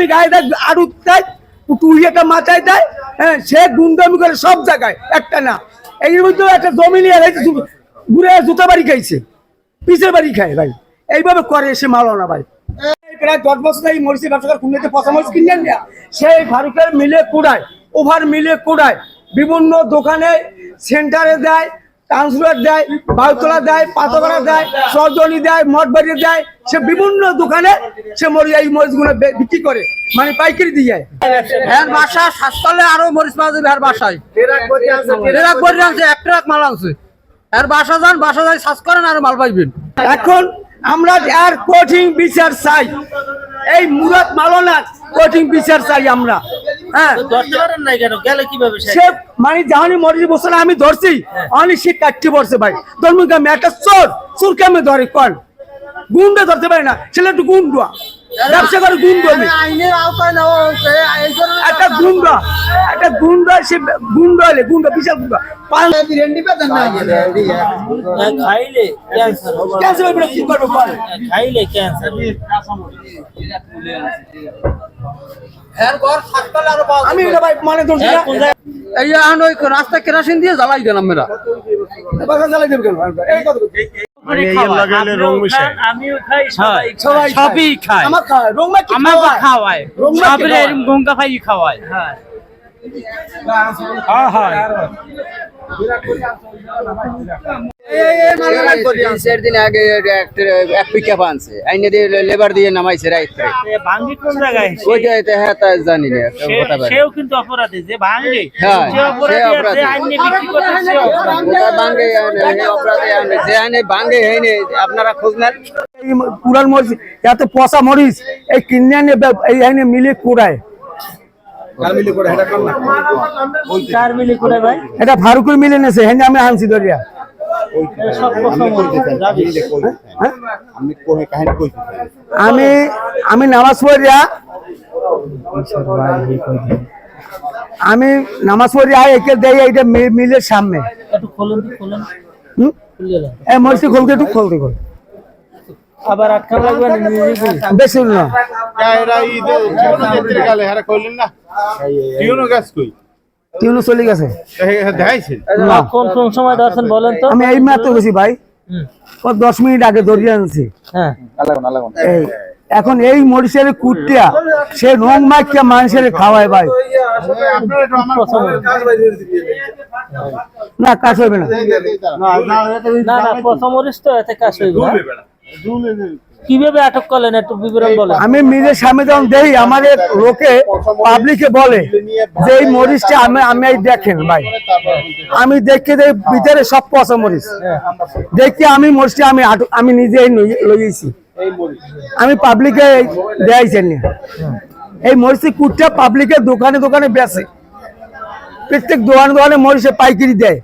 গুন্ডামি গায়ে দেয় আরু দেয় টুইয়েটা মাথায় দেয় হ্যাঁ সে গুন্ডামি করে সব জায়গায়, একটা না। এর মধ্যে একটা জমি নিয়ে ঘুরে জুতা বাড়ি খাইছে, পিসের বাড়ি খায় ভাই। এইভাবে করে সে মালো না ভাই প্রায় দশ বছর এই মরিচি ব্যবসা খুলনাতে পচা মরিচ কিনে নেয়া সেই ফারুকের মিলে কোড়ায়, ওভার মিলে কোড়ায়, বিভিন্ন দোকানে সেন্টারে দেয় কাউন্সিলর দেয় বাউতলা দেয় পাতকড়া দেয়, সরজনি দেয়, মঠবাড়ি দেয়, সে বিভিন্ন দোকানে সে মরি এই মরিচগুলো বিক্রি করে মানে পাইকারি দিয়ে যায়। এর বাসা সাততলে আরও মরিচ পাওয়া যাবে এর বাসায়। ট্রাক ভরে আনছে, এক ট্রাক মাল আনছে। এর বাসা যান, বাসা যাই সাজ করেন, আর মাল পাইবেন। এখন আমরা আর কঠিন বিচার চাই। এই মুরাদ মালনার কঠিন বিচার চাই আমরা। হ্যাঁ। ধরতে পারেন নাই কেন? গেলে কীভাবে সে মানে জাহানি মরিজি বসে না আমি ধরছি। অনেক সে কাটতে পড়ছে ভাই। ধর্ম আমি একটা চোর। চোরকে আমি ধরি? কন? গুন্ডা ধরতে পারি না। ছেলে একটু গুন্ডা। ব্যবসা করে গুন্ডা আমি। একটা গুন্ডা। একটা গুন্ডা সে গুন্ডা হলে গুন্ডা বিশাল গুন্ডা। খাইলে ক্যান্সার ক্যান্সার হবে না, কি করব খাইলে ক্যান্সার আমি এটা ভাই মানে ধরছি না। এই এখন ওই রাস্তা কেরাসিন দিয়ে জ্বালাই দিলাম মেরা বাসা চালাই দেবে কেন? এই কথা খাই সবাই খায়। আমার খাওয়ায়? গঙ্গা ভাই খাওয়ায়? হ্যাঁ। হয় চার দিন আগে এক পিকআপ আনছে আইনে দিয়ে লেবার দিয়ে নামাইছে রাইতে ভাঙ্গি কোন জায়গায় ওইটা হ্যাঁ তা জানি না কথা সেও কিন্তু অপরাধী যে ভাঙ্গে হ্যাঁ, সে অপরাধী সে অপরাধী। যে আইনে বিক্রি করছে সে অপরাধী। ওটা ভাঙ্গে আনে, হে অপরাধে। আনে, যে আনে ভাঙ্গে হয়নি আপনারা খোঁজ নেন এই পুরান মরিচ এত পচা মরিচ এই কিনে আনে এই আইনে মিলে কুড়ায়। চার মিলি করে ভাই? এটা ফারুকের মিলে নেছে হেনে আমি আনছি যাবি আমি আমি নামাজ পড়িয়া আমি নামাজ পড়িয়া একে দেই এইটা মি- মিলের সামনে। একটু খোলুন খোলুন। হুম? খুলতে একটু খুল আবার আটকা লাগবে না নিজে খুলে। বেশি না। তিউনো চলে গেছে। কোন কোন সময় দর্শন বলেন তো? আমি এই মাত্র গেছি ভাই। দশ মিনিট আগে ধরিয়ে আনছি। হ্যাঁ। এই এখন এই মরিচের কুটিয়া সে রং মাইকা মানুষের খাওয়ায় ভাই। না কাজ হবে না। না না প্রথমরিস তো এতে কাজ হইবে না। কীভাবে আটক করলেন? একটু বিবরণ বলেন। আমি মিলের সামনে যখন দেখি, আমাদের লোকে পাবলিকে বলে যে এই মরিচটা আমি আমি দেখেন ভাই। আমি দেখে দেখি ভিতরে সব পচা মরিচ। দেখি আমি মরিচটা আমি আমি নিজেই লইয়েছি। আমি পাবলিকে দেয়াইছেন এই মরিচি কুটটা পাবলিকের দোকানে দোকানে বেচে। প্রত্যেক দোকানে দোকানে মরিচে পাইকারি দেয়।